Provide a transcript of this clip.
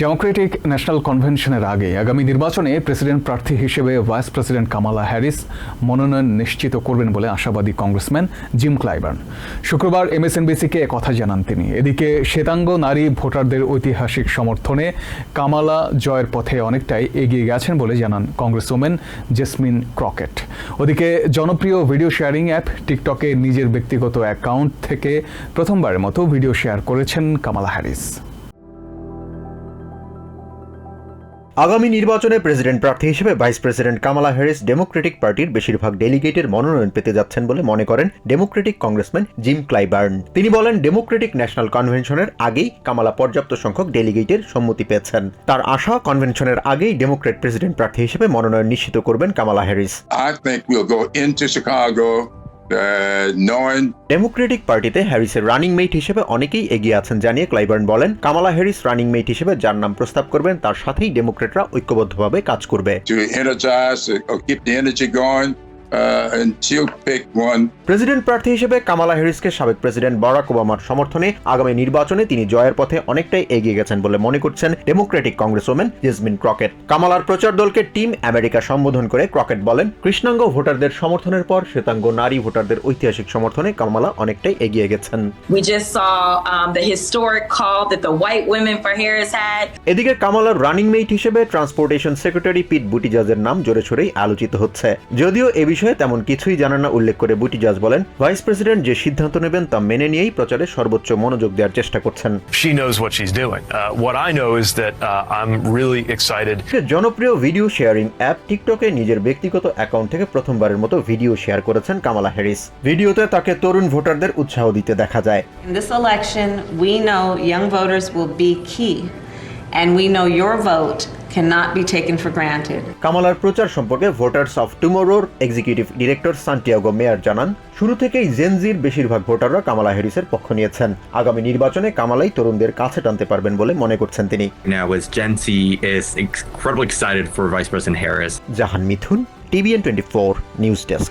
Democratic national কনভেনশনের আগে আগামী নির্বাচনে প্রেসিডেন্ট প্রার্থী হিসেবে ভাইস প্রেসিডেন্ট কামালা হ্যারিস মনোনয়ন নিশ্চিত করবেন বলে আশাবাদী কংগ্রেসম্যান জিম ক্লাইবার্ন শুক্রবার এমএসএনবিসিকে কথা জানান তিনি। এদিকে শ্বেতাঙ্গ নারী ভোটারদের ঐতিহাসিক সমর্থনে কামালা জয়ের পথে অনেকটাই এগিয়ে গেছেন বলে জানান কংগ্রেস ওমেন জেসমিন ক্রকেট ওদিকে জনপ্রিয় ভিডিও শেয়ারিং অ্যাপ টিকটকে নিজের ব্যক্তিগত অ্যাকাউন্ট থেকে প্রথমবারের মতো ভিডিও শেয়ার করেছেন কামালা হ্যারিস আগামী নির্বাচনে প্রেসিডেন্ট প্রার্থী হিসেবে vice president Kamala Harris democratic পার্টির বেশিরভাগ ডেলিগেটের মনোনয়ন পেতে যাচ্ছেন বলে মনে করেন ডেমোক্রেটিক কংগ্রেসম্যান জিম ক্লাইবার্ন। তিনি বলেন, ডেমোক্রেটিক ন্যাশনাল কনভেনশনের আগেই কামালা পর্যাপ্ত সংখ্যক ডেলিগেটের সম্মতি পেয়েছেন। তার আশা, কনভেনশনের আগেই ডেমোক্রেট প্রেসিডেন্ট প্রার্থী হিসেবে মনোনয়ন নিশ্চিত করবেন কামালা হ্যারিস। Knowing ডেমোক্রেটিক পার্টিতে হ্যারিসের রানিং মেট হিসেবে অনেকেই এগিয়ে আছেন জানিয়ে ক্লাইবার্ন বলেন কামালা হ্যারিস রানিং মেট হিসেবে যার নাম প্রস্তাব করবেন তার সাথেই ডেমোক্রেটরা ঐক্যবদ্ধভাবে কাজ করবে। To energize or keep the energy going, uh, and she'll pick one president প্রার্থী হিসেবে কামালা হ্যারিসকে সাবেক প্রেসিডেন্ট বারাক ওবামার সমর্থনে আগামী নির্বাচনে তিনি জয়ের পথে অনেকটাই এগিয়ে গেছেন বলে মনে করছেন Democratic congresswoman Jasmine Crockett. কামালার প্রচার দলকে টিম আমেরিকা সম্বোধন করে ক্রকেট বলেন কৃষ্ণাঙ্গ ভোটারদের সমর্থনের পর শ্বেতাঙ্গ নারী ভোটারদের ঐতিহাসিক সমর্থনে কামালা অনেকটাই এগিয়ে গেছেন। Um. এদিকে কামালার রানিং মেট হিসেবে ট্রান্সপোর্টেশন সেক্রেটারি পিট বুটিজাজের নাম জোরে সোরেই আলোচিত হচ্ছে। যদিও এ বিষয়ে তেমন কিছুই জানান না উল্লেখ করে বুটিজাজ বলেন ভাইস প্রেসিডেন্ট যে সিদ্ধান্ত নেবেন তা মেনে নিয়েই প্রচারে সর্বোচ্চ মনোযোগ দেওয়ার চেষ্টা করছেন she knows what she's doing. Uh, what I know that uh, really excited. জনপ্রিয় ভিডিও শেয়ারিং অ্যাপ টিকটকে নিজের ব্যক্তিগত অ্যাকাউন্ট থেকে প্রথমবারের মতো ভিডিও শেয়ার করেছেন কামালা হ্যারিস ভিডিওতে তাকে তরুণ ভোটারদের উৎসাহ দিতে দেখা যায় In this election, we know young voters will be key, and we know your vote cannot be taken for granted. কামালার প্রচার সম্পর্কে ভোটার্স অফ টুমোরোর এক্সিকিউটিভ ডিরেক্টর সান্টিয়াগো মেয়ার জানান শুরু থেকেই জেনজির বেশিরভাগ ভোটাররা কামালা হ্যারিসের পক্ষ নিয়েছেন আগামী নির্বাচনে কামালাই তরুণদের কাছে টানতে পারবেন বলে মনে করছেন তিনি now is Gen Z is incredibly excited for Vice President Harris. Jahan Mithun TVN twenty four news desk